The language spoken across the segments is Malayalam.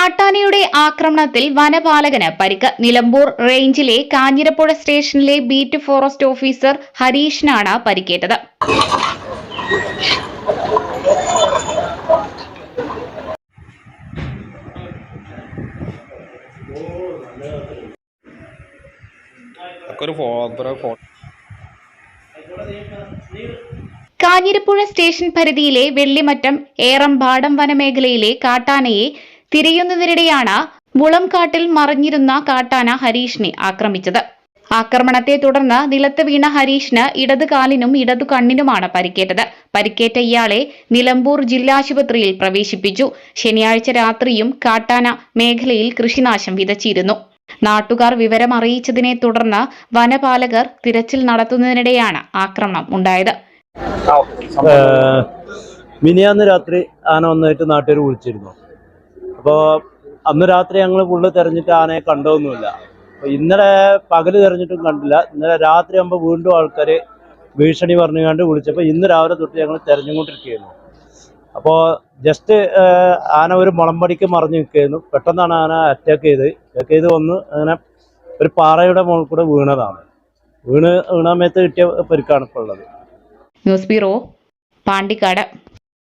കാട്ടാനയുടെ ആക്രമണത്തിൽ വനപാലകന് പരിക്ക്. നിലമ്പൂർ റേഞ്ചിലെ കാഞ്ഞിരപ്പുഴ സ്റ്റേഷനിലെ ബീറ്റ് ഫോറസ്റ്റ് ഓഫീസർ ഹരീഷിനാണ് പരിക്കേറ്റത്. ഒരു കാഞ്ഞിരപ്പുഴ സ്റ്റേഷൻ പരിധിയിലെ വെള്ളിമറ്റം ഏറമ്പാടം വനമേഖലയിലെ കാട്ടാനയെ തിരയുന്നതിനിടെയാണ് മുളംകാട്ടിൽ മറിഞ്ഞിരുന്ന കാട്ടാന ഹരീഷിനെ ആക്രമിച്ചത്. ആക്രമണത്തെ തുടർന്ന് നിലത്ത് വീണ ഹരീഷിന് ഇടതു കാലിനും ഇടതു കണ്ണിനുമാണ് പരിക്കേറ്റത്. പരിക്കേറ്റ ഇയാളെ നിലമ്പൂർ ജില്ലാശുപത്രിയിൽ പ്രവേശിപ്പിച്ചു. ശനിയാഴ്ച രാത്രിയും കാട്ടാന മേഖലയിൽ കൃഷിനാശം വിതച്ചിരുന്നു. നാട്ടുകാർ വിവരം അറിയിച്ചതിനെ തുടർന്ന് വനപാലകർ തിരച്ചിൽ നടത്തുന്നതിനിടെയാണ് ആക്രമണം ഉണ്ടായത്. മിനിയാന്ന് രാത്രി ആന ഒന്നായിട്ട് നാട്ടുകാർ വിളിച്ചിരുന്നു. അപ്പോൾ അന്ന് രാത്രി ഞങ്ങൾ ഫുള്ള് തെരഞ്ഞിട്ട് ആനയെ കണ്ടൊന്നുമില്ല അപ്പോൾ ഇന്നലെ പകൽ തെരഞ്ഞിട്ടും കണ്ടില്ല. ഇന്നലെ രാത്രി ആകുമ്പോൾ വീണ്ടും ആൾക്കാർ ഭീഷണി പറഞ്ഞുകൊണ്ട് വിളിച്ചപ്പോൾ ഇന്ന് രാവിലെ തൊട്ട് ഞങ്ങൾ തെരഞ്ഞുകൊണ്ടിരിക്കുകയായിരുന്നു. അപ്പോൾ ജസ്റ്റ് ആന ഒരു മുളമ്പടിക്ക് മറിഞ്ഞു നിൽക്കുകയായിരുന്നു. പെട്ടെന്നാണ് ആന അറ്റാക്ക് ചെയ്ത്. അറ്റാക്ക് ചെയ്ത് വന്ന് അങ്ങനെ ഒരു പാറയുടെ മുകളിൽ കൂടെ വീണതാണ്. വീണ് വീണാമേത്ത് കിട്ടിയ പരിക്കാണ് ഇപ്പോൾ ഉള്ളത്. News bureau Pandikkad.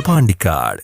പാണ്ടിക്കാട്